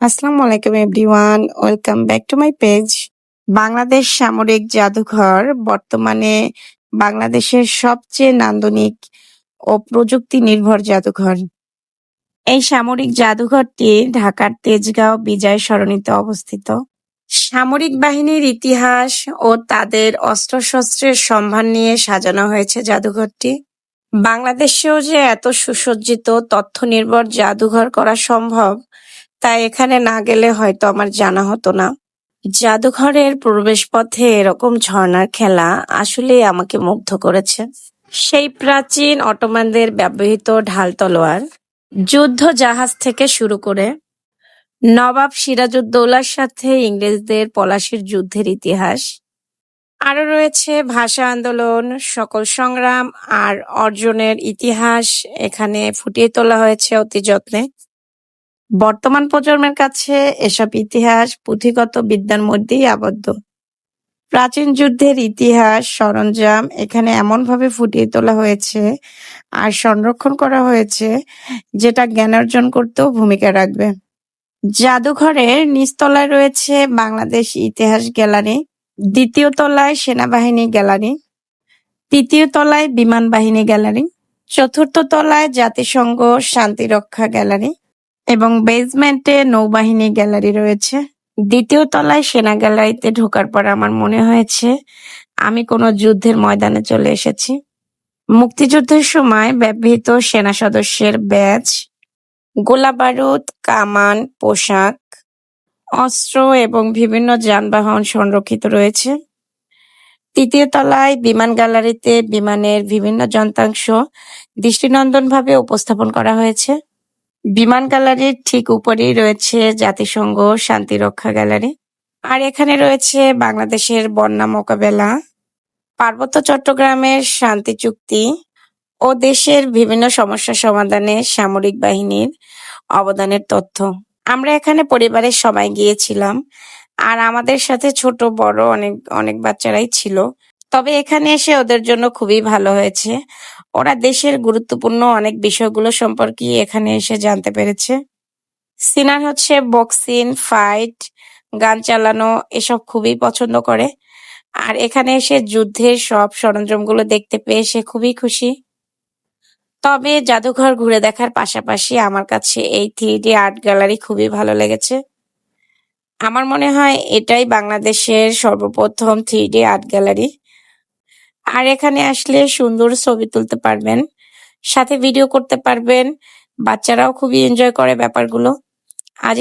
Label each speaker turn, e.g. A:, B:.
A: আসসালামু আলাইকুম everyone, welcome back to my page. Bangladesh সামরিক জাদুঘর, বর্তমানে বাংলাদেশের সবচেয়ে নান্দনিক ও প্রযুক্তি নির্ভর জাদুঘর। এই সামরিক জাদুঘরটি ঢাকার তেজগাঁও বিজয় সরণিতে অবস্থিত। সামরিক বাহিনীর ইতিহাস ও তাদের অস্ত্রশস্ত্রের সম্ভার নিয়ে সাজানো হয়েছে জাদুঘরটি। বাংলাদেশেও যে এত সুসজ্জিত তথ্য নির্ভর জাদুঘর করা সম্ভব তা এখানে না গেলে হয়তো আমার জানা হতো না। জাদুঘরের প্রবেশপথে এরকম ঝর্ণার খেলা আসলেই আমাকে মুগ্ধ করেছে। সেই প্রাচীন অটোমানদের ব্যবহৃত ঢাল তলোয়ার, যুদ্ধ জাহাজ থেকে শুরু করে নবাব সিরাজউদ্দৌলার সাথে ইংরেজদের পলাশির যুদ্ধের ইতিহাস। আরও রয়েছে ভাষা আন্দোলন, সকল সংগ্রাম আর অর্জনের ইতিহাস এখানে ফুটিয়ে তোলা হয়েছে অতি যত্নে। বর্তমান প্রজন্মের কাছে এসব ইতিহাস পুঁথিগত বিদ্যার মধ্যেই আবদ্ধ। প্রাচীন যুদ্ধের ইতিহাস, সরঞ্জাম এখানে এমনভাবে ফুটিয়ে তোলা হয়েছে আর সংরক্ষণ করা হয়েছে যেটা জ্ঞান অর্জন করতেও ভূমিকা রাখবে। জাদুঘরের নিচতলায় রয়েছে বাংলাদেশ ইতিহাস গ্যালারি, দ্বিতীয় তলায় সেনাবাহিনী গ্যালারি, তৃতীয় তলায় বিমান বাহিনী গ্যালারি, চতুর্থ তলায় জাতিসংঘ শান্তিরক্ষা গ্যালারি এবং বেসমেন্টে নৌবাহিনী গ্যালারি রয়েছে। দ্বিতীয় তলায় সেনা গ্যালারিতে ঢোকার পর আমার মনে হয়েছে, আমি কোনো যুদ্ধের ময়দানে চলে এসেছি। মুক্তিযুদ্ধের সময় ব্যবহৃত সেনা সদস্যের ব্যাজ গোলাবারুদ কামান, পোশাক, অস্ত্র এবং বিভিন্ন যানবাহন সংরক্ষিত রয়েছে। তৃতীয় তলায় বিমান গ্যালারিতে বিমানের বিভিন্ন যন্ত্রাংশ দৃষ্টিনন্দনভাবে উপস্থাপন করা হয়েছে। বিমান গ্যালারির ঠিক উপরেই রয়েছে জাতিসংঘ শান্তিরক্ষা গ্যালারি। আর এখানে রয়েছে বাংলাদেশের বন্যা মোকাবেলা, পার্বত্য চট্টগ্রামের শান্তি চুক্তি ও দেশের বিভিন্ন সমস্যা সমাধানে সামরিক বাহিনীর অবদানের তথ্য। আমরা এখানে পরিবারের সবাই গিয়েছিলাম, আর আমাদের সাথে ছোট, বড় অনেক অনেক বাচ্চারাই ছিল। তবে এখানে এসে ওদের জন্য খুবই ভালো হয়েছে। ওরা দেশের গুরুত্বপূর্ণ অনেক বিষয়গুলো সম্পর্কে এখানে এসে জানতে পেরেছে। সিনার হচ্ছে বক্সিং, ফাইট, গান চালানো, এসব খুবই পছন্দ করে। আর এখানে এসে যুদ্ধের সব সরঞ্জামগুলো দেখতে পেয়ে সে খুবই খুশি। তবে জাদুঘর ঘুরে দেখার পাশাপাশি আমার কাছে এই থ্রি আর্ট গ্যালারি খুবই ভালো লেগেছে। আমার মনে হয় এটাই বাংলাদেশের সর্বপ্রথম থ্রি আর্ট গ্যালারি। আর এখানে আসলে সুন্দর ছবি তুলতে পারবেন, সাথে ভিডিও করতে পারবেন, বাচ্চারাও খুবই এনজয় করে ব্যাপারগুলো। আজ